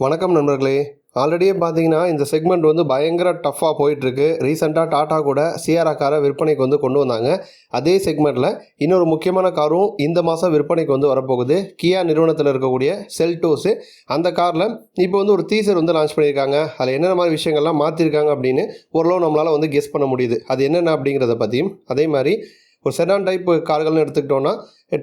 வணக்கம் நண்பர்களே. ஆல்ரெடியே பார்த்தீங்கன்னா இந்த செக்மெண்ட் வந்து பயங்கர டஃப்பாக போயிட்டுருக்கு. ரீசெண்டாக டாட்டா கூட சிஆர்ஆ காரை விற்பனைக்கு வந்து கொண்டு வந்தாங்க. அதே செக்மெண்ட்டில் இன்னொரு முக்கியமான காரும் இந்த மாதம் விற்பனைக்கு வந்து வரப்போகுது. கியா நிறுவனத்தில் இருக்கக்கூடிய செல்டோஸு அந்த காரில் இப்போ வந்து ஒரு டீசர் வந்து லான்ச் பண்ணியிருக்காங்க. அதில் என்னென்ன மாதிரி விஷயங்கள்லாம் மாற்றிருக்காங்க அப்படின்னு ஓரளவு நம்மளால் வந்து கெஸ் பண்ண முடியுது. அது என்னென்ன அப்படிங்கிறத பற்றியும் அதே மாதிரி ஒரு செடான் டைப் கார்கள்னு எடுத்துக்கிட்டோன்னா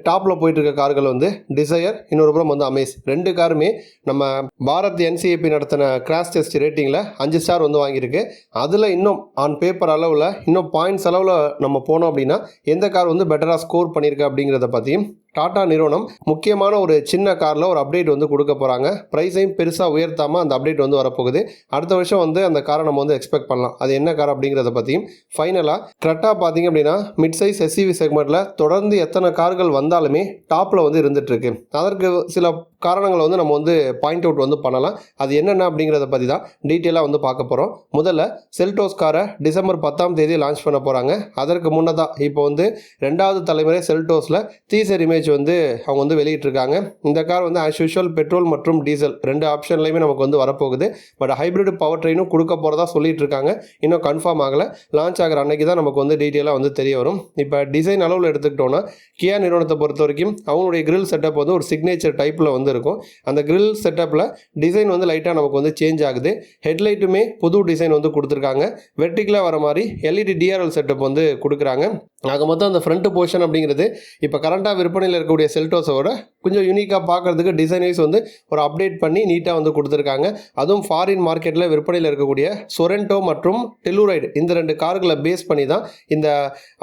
டாப்பில் போயிட்டு இருக்க கார்கள் வந்து டிசையர் இன்னொரு புறம் வந்து அமேஸ் ரெண்டு காருமே நம்ம பாரத் என்சிஏபி நடத்தின கிராஷ் டெஸ்ட் ரேட்டிங்கில் அஞ்சு ஸ்டார் வந்து வாங்கியிருக்கு. அதில் இன்னும் ஆன் பேப்பர் அளவில் இன்னும் பாயிண்ட்ஸ் அளவில் நம்ம போனோம் அப்படின்னா எந்த கார் வந்து பெட்டராக ஸ்கோர் பண்ணியிருக்கு அப்படிங்கிறத பற்றியும் டாடா நிறுவனம் முக்கியமான ஒரு சின்ன காரில் ஒரு அப்டேட் வந்து கொடுக்க போகிறாங்க ப்ரைஸையும் பெருசாக உயர்த்தாமல் அந்த அப்டேட் வந்து வரப்போகுது. அடுத்த வருஷம் வந்து அந்த காரை நம்ம வந்து எக்ஸ்பெக்ட் பண்ணலாம். அது என்ன கார் அப்படிங்கிறத பற்றியும் ஃபைனலாக கரெக்டாக பார்த்தீங்க அப்படின்னா மிட் சைஸ் எஸ்சிவி செக்மெண்ட்டில் தொடர்ந்து எத்தனை கார்கள் வந்தாலுமே டாப்பில் வந்து இருந்துகிட்ருக்கு அதற்கு சில காரணங்களை வந்து நம்ம வந்து பாயிண்ட் அவுட் வந்து பண்ணலாம். அது என்னென்ன அப்படிங்கிறத பற்றி தான் டீட்டெயிலாக வந்து பார்க்க போகிறோம் முதல்ல செல்டோஸ் காரை டிசம்பர் பத்தாம் தேதி லான்ச் பண்ண போகிறாங்க அதற்கு முன்னதாக இப்போ வந்து ரெண்டாவது தலைமுறை செல்டோஸில் தீசர் இமேஜ் வந்து அவங்க வந்து வெளியிட்டிருக்காங்க. இந்த கார் வந்து ஆஸ் யூஷுவல் பெட்ரோல் மற்றும் டீசல் ரெண்டு ஆப்ஷன்லையுமே நமக்கு வந்து வரப்போகுது. பட் ஹைப்ரிட் பவர் ட்ரெயினும் கொடுக்க போகிறதா சொல்லிட்டு இருக்காங்க இன்னும் கன்ஃபார்ம் ஆகலை. லான்ச் ஆகிற அன்னைக்கு தான் நமக்கு வந்து டீட்டெயிலாக வந்து தெரிய வரும். இப்போ டிசைன் அளவில் எடுத்துக்கிட்டோன்னா கியா நிறுவனத்தை பொறுத்த வரைக்கும் அவங்களுடைய கிரில் செட்டப் வந்து ஒரு சிக்னேச்சர் டைப்பில் வந்து இருக்கும். அந்த கிரில் செட்டப்பில் டிசைன் வந்து லைட்டாக நமக்கு வந்து சேஞ்ச் ஆகுது. ஹெட்லைட்டுமே புது டிசைன் வந்து கொடுத்துருக்காங்க. வெர்டிக்கலாக வர மாதிரி எல்இடி டிஆர்எல் செட்டப் வந்து கொடுக்குறாங்க. ஆக மொத்தம் அந்த ஃப்ரண்ட் போர்ஷன் அப்படிங்கிறது இப்போ கரண்ட்டாக விற்பனையில் இருக்கக்கூடிய செல்டோஸோட கொஞ்சம் யூனிக்காக பார்க்குறதுக்கு டிசைன் வைஸ் வந்து ஒரு அப்டேட் பண்ணி நீட்டாக வந்து கொடுத்துருக்காங்க. அதுவும் ஃபாரின் மார்க்கெட்டில் விற்பனையில் இருக்கக்கூடிய சொரென்டோ மற்றும் டெல்லூரைடு இந்த ரெண்டு கார்களை பேஸ் பண்ணி தான் இந்த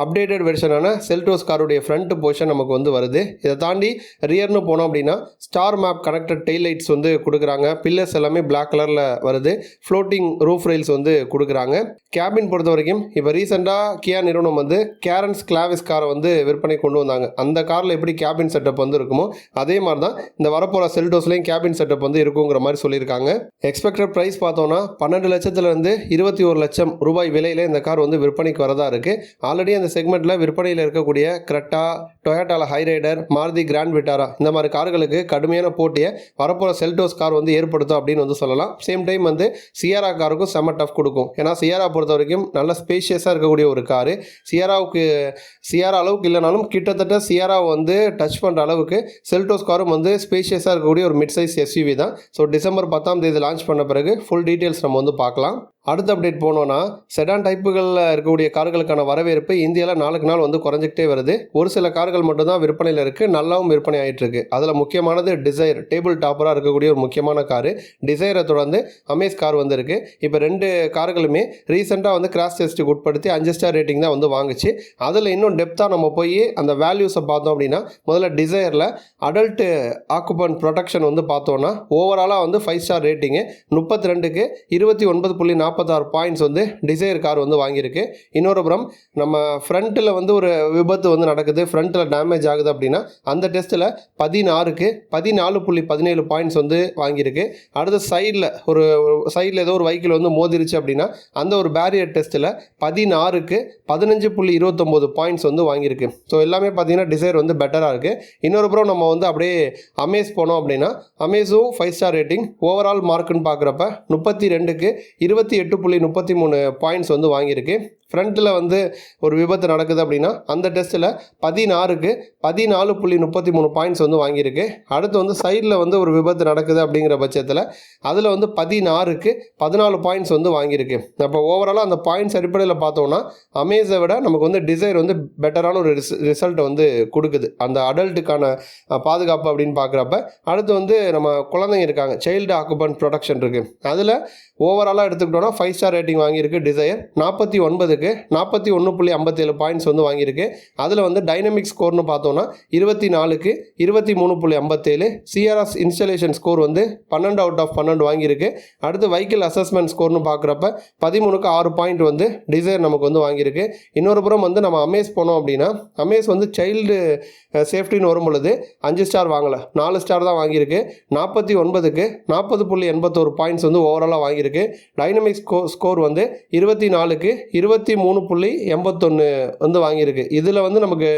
அப்டேட்டட் வெர்ஷனான செல்டோஸ் காருடைய ஃப்ரண்ட் போர்ஷன் நமக்கு வந்து வருது. இதை தாண்டி ரியர்னு போனோம் அப்படின்னா star map connected tail lights வந்து கொடுக்குறாங்க. பில்லர்ஸ் எல்லாமே பிளாக் கலரில் வருது. ஃப்ளோட்டிங் ரூஃப் ரெயில்ஸ் வந்து கொடுக்குறாங்க. கேபின் பொறுத்த வரைக்கும் இப்போ ரீசெண்டாக கியா நிறுவனம் வந்து கேரன்ஸ் கிளாவிஸ் காரை வந்து விற்பனை கொண்டு வந்தாங்க. அந்த காரில் எப்படி கேபின் செட்டப் வந்து இருக்குமோ அதே மாதிரி தான் இந்த வரப்போகிற செல்டோஸ்லேயும் கேபின் செட்டப் வந்து இருக்குங்கிற மாதிரி சொல்லியிருக்காங்க. எக்ஸ்பெக்டட் ப்ரைஸ் பார்த்தோன்னா பன்னெண்டு லட்சத்துலேருந்து இருபத்தி ஒரு லட்சம் ரூபாய் விலையில் இந்த கார் வந்து விற்பனைக்கு வரதா இருக்குது ஆல்ரெடி அந்த செக்மெண்ட்டில் விற்பனையில் இருக்கக்கூடிய கிரெட்டா டொயாட்டாவில் ஹைரைடர் மாருதி கிராண்ட் விட்டாரா இந்த மாதிரி கார்களுக்கு கடுமையான போட்டியை வரப்போகிற செல்டோஸ் கார் வந்து ஏற்படுத்தும் அப்படின்னு வந்து சொல்லலாம். சேம் டைம் வந்து சியாரா காருக்கும் செம்ம டஃப் கொடுக்கும். ஏன்னா சியாரா பொறுத்த வரைக்கும் நல்ல ஸ்பேஷியஸாக இருக்கக்கூடிய ஒரு காரு சியாராவுக்கு சியாரா அளவுக்கு இல்லைனாலும் கிட்டத்தட்ட சியாரா வந்து டச் பண்ணுற அளவுக்கு செல்டோஸ் காரும் வந்து ஸ்பேஷியஸாக இருக்கக்கூடிய ஒரு மிட் சைஸ் எஸ்யூவி தான். ஸோ டிசம்பர் பத்தாம் தேதி லான்ச் பண்ண பிறகு ஃபுல் டீட்டெயில்ஸ் நம்ம வந்து பார்க்கலாம். அடுத்த அப்டேட் போனோன்னா செடான் டைப்புகளில் இருக்கக்கூடிய கார்களுக்கான வரவேற்பு இந்தியாவில் நாளுக்கு நாள் வந்து குறைஞ்சிக்கிட்டே வருது. ஒரு சில கார்கள் மட்டும்தான் விற்பனையில் இருக்குது நல்லாவும் விற்பனை ஆகிட்டு இருக்கு அதில் முக்கியமானது டிசைர் டேபிள் டாப்பராக இருக்கக்கூடிய ஒரு முக்கியமான காரு. டிசைரை தொடர்ந்து அமேஸ் கார் வந்திருக்கு. இப்போ ரெண்டு கார்களுமே ரீசெண்டாக வந்து கிராஸ் டெஸ்ட்டுக்கு உட்படுத்தி அஞ்சு ஸ்டார் ரேட்டிங் தான் வந்து வாங்குச்சு. அதில் இன்னும் டெப்த்தாக நம்ம போய் அந்த வேல்யூஸை பார்த்தோம் அப்படின்னா முதல்ல டிசைரில் அடல்ட்டு ஆக்குபன் ப்ரொடெக்ஷன் வந்து பார்த்தோன்னா ஓவராலாக வந்து ஃபைவ் ஸ்டார் ரேட்டிங்கு முப்பத்தி ரெண்டுக்கு இருபத்தி ஒன்பது புள்ளி நாற்பத்தாறு பாயிண்ட்ஸ் வந்து டிசைர் கார் வந்து வாங்கியிருக்கு. இன்னொரு புறம் நம்ம ஃப்ரண்ட்டில் வந்து ஒரு விபத்து வந்து நடக்குது. ஃப்ரண்ட்டில் டேமேஜ் ஆகுது அப்படின்னா அந்த டெஸ்ட்டில் பதினாறுக்கு பதினாலு புள்ளி பதினேழு பாயிண்ட்ஸ் வந்து வாங்கியிருக்கு. அடுத்த சைடில் ஒரு சைடில் ஏதோ ஒரு வைக்கிள் வந்து மோதிருச்சு அப்படின்னா அந்த ஒரு பேரியர் டெஸ்ட்டில் பதினாறுக்கு பதினஞ்சு புள்ளி இருபத்தொம்போது பாயிண்ட்ஸ் வந்து வாங்கியிருக்கு. ஸோ எல்லாமே பார்த்தீங்கன்னா டிசைர் வந்து பெட்டராக இருக்குது இன்னொரு புறம் நம்ம வந்து அப்படியே அமேஸ் போனோம் அப்படின்னா அமேஸும் ஃபைவ் ஸ்டார் ரேட்டிங் ஓவரால் மார்க்குன்னு பார்க்குறப்ப முப்பத்தி ரெண்டுக்கு இருபத்தி எட்டு புள்ளி முப்பத்தி மூணு பாயிண்ட்ஸ் வந்து வாங்கியிருக்கு. ஃப்ரண்ட்டில் வந்து ஒரு விபத்து நடக்குது அப்படின்னா அந்த டெஸ்ட்டில் பதினாறுக்கு பதினாலு புள்ளி முப்பத்தி மூணு பாயிண்ட்ஸ் வந்து வாங்கியிருக்கு. அடுத்து வந்து சைடில் வந்து ஒரு விபத்து நடக்குது அப்படிங்கிற பட்சத்தில் அதில் வந்து பதினாறுக்கு பதினாலு பாயிண்ட்ஸ் வந்து வாங்கியிருக்கு. அப்போ ஓவராலாக அந்த பாயிண்ட்ஸ் அடிப்படையில் பார்த்தோம்னா அமேஸை விட நமக்கு வந்து டிசைர் வந்து பெட்டரான ஒரு ரிஸ் ரிசல்ட் வந்து கொடுக்குது. அந்த அடல்ட்டுக்கான பாதுகாப்பு அப்படின்னு பார்க்குறப்ப அடுத்து வந்து நம்ம குழந்தைங்க இருக்காங்க சைல்டு ஆக்குபன் ப்ரொடக்ஷன் இருக்குது அதில் ஓவராலாக எடுத்துக்கிட்டோன்னா ஃபைவ் ஸ்டார் ரேட்டிங் வாங்கியிருக்கு. டிசைர் நாற்பத்தி ஒன்பதுக்கு நாற்பத்தி ஒன்று புள்ளி ஐம்பத்தேழு பாயிண்ட்ஸ் வந்து வாங்கியிருக்கு. அதில் வந்து டைனமிக் ஸ்கோர்னு பார்த்தோன்னா இருபத்தி நாலுக்கு இருபத்தி மூணு புள்ளி ஐம்பத்தேழு. சிஆர்எஸ் இன்ஸ்டலேஷன் ஸ்கோர் வந்து பன்னெண்டு அவுட் ஆஃப் பன்னெண்டு வாங்கியிருக்கு. அடுத்து வெஹிக்கிள் அசஸ்மெண்ட் ஸ்கோர்னு பார்க்குறப்ப பதிமூணுக்கு ஆறு பாயிண்ட் வந்து டிசைர் நமக்கு வந்து வாங்கியிருக்கு. இன்னொரு புறம் வந்து நம்ம அமேஸ் போனோம் அப்படின்னா அமேஸ் வந்து சைல்டு சேஃப்டின்னு வரும் பொழுது அஞ்சு ஸ்டார் வாங்கலை. நாலு ஸ்டார் தான் வாங்கியிருக்கு. நாற்பத்தி ஒன்பதுக்கு நாற்பது புள்ளி எண்பத்தோரு பாயிண்ட்ஸ் வந்து ஓவராலாக வாங்கியிருக்கு. டைனமிக் ஸ்கோ ஸ்கோர் வந்து இருபத்தி நாலுக்கு இருபத்தி மூணு புள்ளி எண்பத்தொன்று வந்து வாங்கியிருக்கு. இதில் வந்து நமக்கு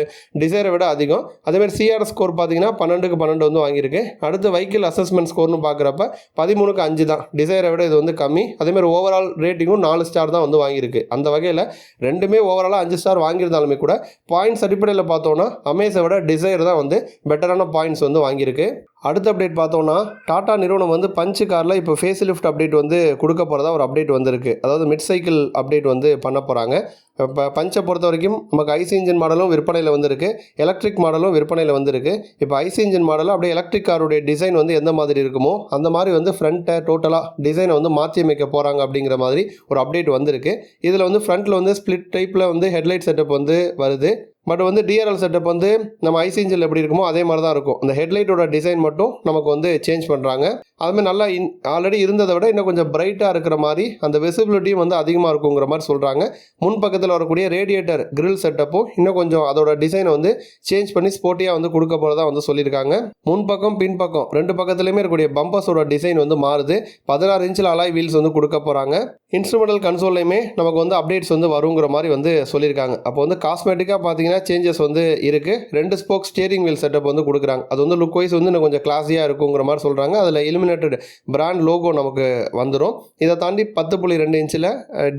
டிசைரை விட அதிகம். அதேமாதிரி சிஆர் ஸ்கோர் பார்த்தீங்கன்னா பன்னெண்டுக்கு பன்னெண்டு வந்து வாங்கியிருக்கு. அடுத்து வைக்கிள் அசஸ்மெண்ட் ஸ்கோர்னு பார்க்குறப்ப பதிமூணுக்கு அஞ்சு தான். டிசைரை விட இது வந்து கம்மி. அதேமாதிரி ஓவரால் ரேட்டிங்கும் நாலு ஸ்டார் தான் வந்து வாங்கியிருக்கு. அந்த வகையில் ரெண்டுமே ஓவராலாக அஞ்சு ஸ்டார் வாங்கியிருந்தாலுமே கூட பாயிண்ட்ஸ் அடிப்படையில் பார்த்தோன்னா அமேஸை விட டிசைர் தான் வந்து பெட்டரான பாயிண்ட்ஸ் வந்து வாங்கியிருக்கு. அடுத்த அப்டேட் பார்த்தோன்னா டாடா நிறுவனம் வந்து பஞ்சு காரில் இப்போ ஃபேஸ் லிஃப்ட் அப்டேட் வந்து கொடுக்க போகிறதா ஒரு அப்டேட் வந்திருக்கு. அதாவது மிட் சைக்கிள் அப்டேட் வந்து பண்ண போகிறாங்க இப்போ பஞ்சை பொறுத்த வரைக்கும் நமக்கு ஐசி இன்ஜின் மாடலும் விற்பனையில் வந்திருக்கு. எலக்ட்ரிக் மாடலும் விற்பனையில் வந்திருக்கு. இப்போ ஐசி இன்ஜின் மாடலும் அப்படியே எலக்ட்ரிக் காருடைய டிசைன் வந்து எந்த மாதிரி இருக்குமோ அந்த மாதிரி வந்து ஃப்ரண்ட்டை டோட்டலாக டிசைனை வந்து மாற்றி அமைக்க போகிறாங்க அப்படிங்கிற மாதிரி ஒரு அப்டேட் வந்திருக்கு. இதில் வந்து ஃப்ரண்ட்டில் வந்து ஸ்ப்ளிட் டைப்பில் வந்து ஹெட்லைட் செட்டப் வந்து வருது. பட் வந்து டிஆர்எல் செட்டப் வந்து நம்ம ஐசி இன்ஜில் எப்படி இருக்குமோ அதே மாதிரி தான் இருக்கும். அந்த ஹெட்லைட்டோட டிசைன் மட்டும் நமக்கு வந்து சேஞ்ச் பண்ணுறாங்க அதுமாதிரி நல்லா இன் ஆல்ரெடி இருந்ததை விட இன்னும் கொஞ்சம் பிரைட்டாக இருக்கிற மாதிரி அந்த விசிபிலிட்டியும் வந்து அதிகமாக இருக்குங்கிற மாதிரி சொல்கிறாங்க முன் பக்கத்தில் வரக்கூடிய ரேடியேட்டர் கிரில் செட்டப்பும் இன்னும் கொஞ்சம் அதோட டிசைனை வந்து சேஞ்ச் பண்ணி ஸ்போர்ட்டியாக வந்து கொடுக்க போகிறதா வந்து சொல்லியிருக்காங்க. முன் பக்கம் பின் பக்கம் ரெண்டு பக்கத்துலேயுமே இருக்கக்கூடிய பம்பர்ஸோட டிசைன் வந்து மாறுது. பதினாறு இன்ச்சில் அலாய் வீல்ஸ் வந்து கொடுக்க போகிறாங்க இன்ஸ்ட்ருமெண்டல் கன்சோல்லையுமே நமக்கு வந்து அப்டேட்ஸ் வந்து வருங்கிற மாதிரி வந்து சொல்லியிருக்காங்க. அப்போ வந்து காஸ்மெட்டிக்காக பார்த்தீங்கன்னா சேஞ்சஸ் வந்து இருக்குது ரெண்டு ஸ்போக் ஸ்டியரிங் வீல் செட்டப் வந்து கொடுக்குறாங்க. அது வந்து லுக் வைஸ் வந்து இன்னும் கொஞ்சம் கிளாஸியாக இருக்குங்கிற மாதிரி சொல்கிறாங்க அதில் இலுமினேட்டட் பிராண்ட் லோகோ நமக்கு வந்துடும் இதை தாண்டி பத்து புள்ளி ரெண்டு இன்ச்சில்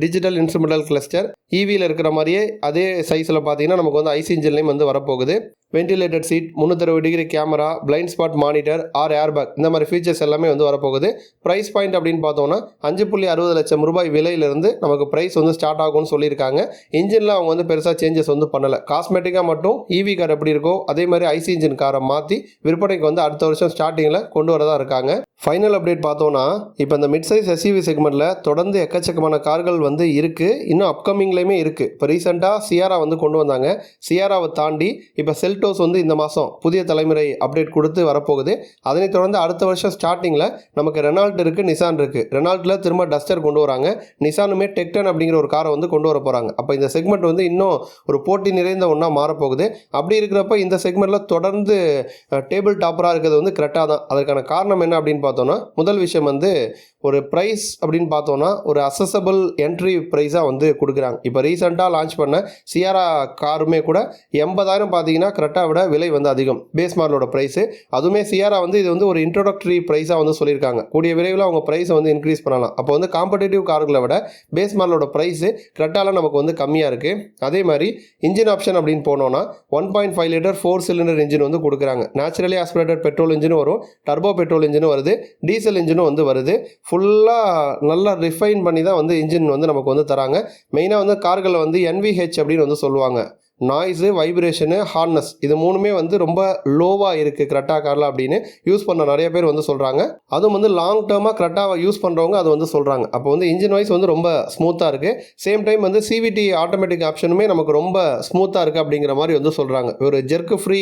டிஜிட்டல் இன்ஸ்ட்ருமெண்டல் கிளஸ்டர் ஈவியில் இருக்கிற மாதிரியே அதே சைஸில் பார்த்தீங்கன்னா நமக்கு வந்து ஐசி இன்ஜின்லேயும் வந்து வரப்போகுது. Ventilated seat முந்நூற்றறுபது degree camera blind spot monitor or airbag இந்த மாதிரி ஃபீச்சர்ஸ் எல்லாமே வந்து வரப்போகுது. ப்ரைஸ் பாயிண்ட் அப்படின்னு பார்த்தோன்னா அஞ்சு புள்ளி அறுபது லட்சம் ரூபாய் விலையிலிருந்து நமக்கு ப்ரைஸ் வந்து ஸ்டார்ட் ஆகும்னு சொல்லியிருக்காங்க. இன்ஜினில் அவங்க வந்து பெருசாக சேஞ்சஸ் வந்து பண்ணலை. காஸ்மெட்டிக்காக மட்டும் ஈவி கார் எப்படி இருக்கோ அதே மாதிரி ஐசி இன்ஜின் காரை மாற்றி விற்பனைக்கு வந்து அடுத்த வருஷம் ஸ்டார்டிங்கில் கொண்டு வரதா இருக்காங்க. ஃபைனல் அப்டேட் பார்த்தோன்னா இப்போ இந்த மிட் சைஸ் எஸ்யூவி செக்மெண்ட்டில் தொடர்ந்து எக்கச்சக்கமான கார்கள் வந்து இருக்குது இன்னும் அப்கமிங்லேயுமே இருக்குது இப்போ ரீசெண்டாக சியாரா வந்து கொண்டு வந்தாங்க. சியாராவை தாண்டி இப்போ விண்டோஸ் வந்து இந்த மாதம் புதிய தலைமுறை அப்டேட் கொடுத்து வரப்போகுது. அதனைத் தொடர்ந்து அடுத்த வருஷம் ஸ்டார்டிங்கில் நமக்கு ரெனால்ட் இருக்குது நிசான் இருக்குது ரெனால்ட்டில் திரும்ப டஸ்டர் கொண்டு வராங்க. நிசானுமே டெக்டன் அப்படிங்கிற ஒரு காரை வந்து கொண்டு வர போகிறாங்க அப்போ இந்த செக்மெண்ட் வந்து இன்னும் ஒரு போட்டி நிறைந்த ஒன்றா மாறப்போகுது. அப்படி இருக்கிறப்ப இந்த செக்மெண்ட்டில் தொடர்ந்து டேபிள் டாப்பராக இருக்கிறது வந்து கரெக்டாக தான். அதற்கான காரணம் என்ன அப்படின்னு பார்த்தோன்னா முதல் விஷயம் வந்து ஒரு ப்ரைஸ் அப்படின்னு பார்த்தோன்னா ஒரு அசசபிள் என்ட்ரி ப்ரைஸாக வந்து கொடுக்குறாங்க. இப்போ ரீசெண்டாக லான்ச் பண்ண சியாரா காருமே கூட எண்பதாயிரம் பார்த்தீங்கன்னா கரெக்டாக விட விலை வந்து அதிகம். பேஸ் மாடலோட ப்ரைஸு அதுவுமே சியாரா வந்து இது வந்து ஒரு இன்ட்ரோடக்டரி ப்ரைஸாக வந்து சொல்லியிருக்காங்க. கூடிய விரைவில் அவங்க ப்ரைஸை வந்து இன்க்ரீஸ் பண்ணலாம். அப்போ வந்து காம்படேட்டிவ் கார்களை விட பேஸ் மாடலோட ப்ரைஸு கரெக்டாலாம் நமக்கு வந்து கம்மியாக இருக்குது அதே மாதிரி இன்ஜின் ஆப்ஷன் அப்படின்னு போனோன்னா one point five litre four cylinder engine வந்து கொடுக்குறாங்க. நேச்சுரலி ஆஸ்பிரேட்டட் பெட்ரோல் இன்ஜினும் வரும். டர்போ பெட்ரோல் இன்ஜினும் வருது. டீசல் இன்ஜினும் வந்து வருது. ஃபுல்லாக நல்லா ரிஃபைன் பண்ணி தான் வந்து இன்ஜின் வந்து நமக்கு வந்து தராங்க. மெயினாக வந்து கார்களில் வந்து என்விஹெச் அப்படின்னு வந்து சொல்லுவாங்க. நாய்ஸு வைப்ரேஷனு ஹார்னஸ் இது மூணுமே வந்து ரொம்ப லோவாக இருக்குது கரெக்டாக காரில் அப்படின்னு யூஸ் பண்ண நிறைய பேர் வந்து சொல்கிறாங்க அதுவும் வந்து லாங் டேர்மாக கரெக்டாக யூஸ் பண்ணுறவங்க அது வந்து சொல்கிறாங்க அப்போ வந்து இன்ஜின் வைஸ் வந்து ரொம்ப ஸ்மூத்தாக இருக்குது சேம் டைம் வந்து சிவிடி ஆட்டோமேட்டிக் ஆப்ஷனுமே நமக்கு ரொம்ப ஸ்மூத்தாக இருக்குது அப்படிங்கிற மாதிரி வந்து சொல்கிறாங்க ஒரு ஜெர்க்கு ஃப்ரீ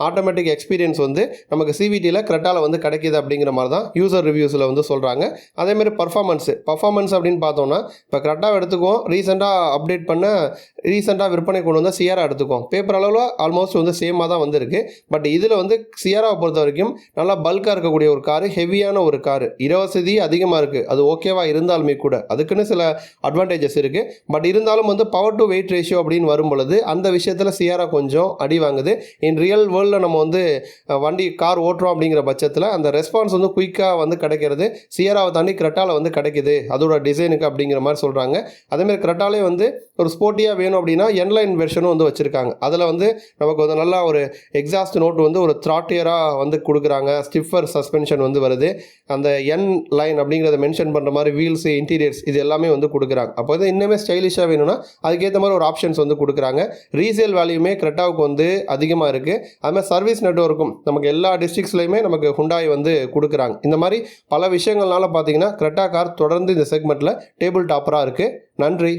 ஆட்டோமேட்டிக் எக்ஸ்பீரியன்ஸ் வந்து நமக்கு சிவிடியில் கரெக்டாக வந்து கிடைக்கிது அப்படிங்கிற மாதிரி தான் யூசர் ரிவ்யூஸில் வந்து சொல்கிறாங்க அதேமாதிரி பர்ஃபார்மன்ஸு பர்ஃபார்மன்ஸ் அப்படின்னு பார்த்தோம்னா இப்போ கரெக்டாக எடுத்துக்குவோம். ரீசெண்டாக அப்டேட் பண்ண ரீசெண்டாக விற்பனை கொண்டு வந்தால் சிஆர் எடுத்துக்கும் பேப்பர் அளவில் ஆல்மோஸ்ட் வந்து சேமாக தான் வந்திருக்கு. பட் இதில் வந்து சியாராவை பொறுத்த வரைக்கும் நல்லா பல்காக இருக்கக்கூடிய ஒரு காரு ஹெவியான ஒரு காரு இடவசதி அதிகமாக இருக்குது அது ஓகேவாக இருந்தாலுமே கூட. அதுக்குன்னு சில அட்வான்டேஜஸ் இருக்குது பட் இருந்தாலும் வந்து பவர் டு வெயிட் ரேஷியோ அப்படின்னு வரும் பொழுது அந்த விஷயத்தில் சியாரா கொஞ்சம் அடி வாங்குது. இன் ரியல் வேர்ல்டில் நம்ம வந்து வண்டி கார் ஓட்டுறோம் அப்படிங்கிற பட்சத்தில் அந்த ரெஸ்பான்ஸ் வந்து குயிக்காக வந்து கிடைக்கிறது. சியராவை தாண்டி கிரெட்டாவில் வந்து கிடைக்குது. அதோட டிசைனுக்கு அப்படிங்கிற மாதிரி சொல்கிறாங்க அதேமாதிரி கிரெட்டாலே வந்து ஒரு ஸ்போர்ட்டியாக வேணும் அப்படின்னா என்லைன் வெர்ஷனும் வந்து வந்து வச்சுருக்காங்க. அதில் வந்து நமக்கு வந்து நல்லா ஒரு எக்ஸாஸ்ட் நோட் வந்து ஒரு த்ராட்டியராக வந்து கொடுக்குறாங்க. ஸ்டிஃபர் சஸ்பென்ஷன் வந்து வருது. அந்த என் லைன் அப்படிங்கிறத மென்ஷன் பண்ணுற மாதிரி வீல்ஸு இன்டீரியர்ஸ் இது எல்லாமே வந்து கொடுக்குறாங்க. அப்போ வந்து இன்னுமே ஸ்டைலிஷாக வேணும்னா அதுக்கேற்ற மாதிரி ஒரு ஆப்ஷன்ஸ் வந்து கொடுக்குறாங்க. ரீசேல் வேல்யூமே கிரெட்டாவுக்கு வந்து அதிகமாக இருக்குது அதுமாதிரி சர்வீஸ் நெட்ஒர்க்கும் நமக்கு எல்லா டிஸ்ட்ரிக்ஸ்லையுமே நமக்கு ஹுண்டாய் வந்து கொடுக்குறாங்க. இந்த மாதிரி பல விஷயங்கள்னால பார்த்தீங்கன்னா கிரெட்டா கார் தொடர்ந்து இந்த செக்மெண்ட்டில் டேபிள் டாப்பராக இருக்குது நன்றி.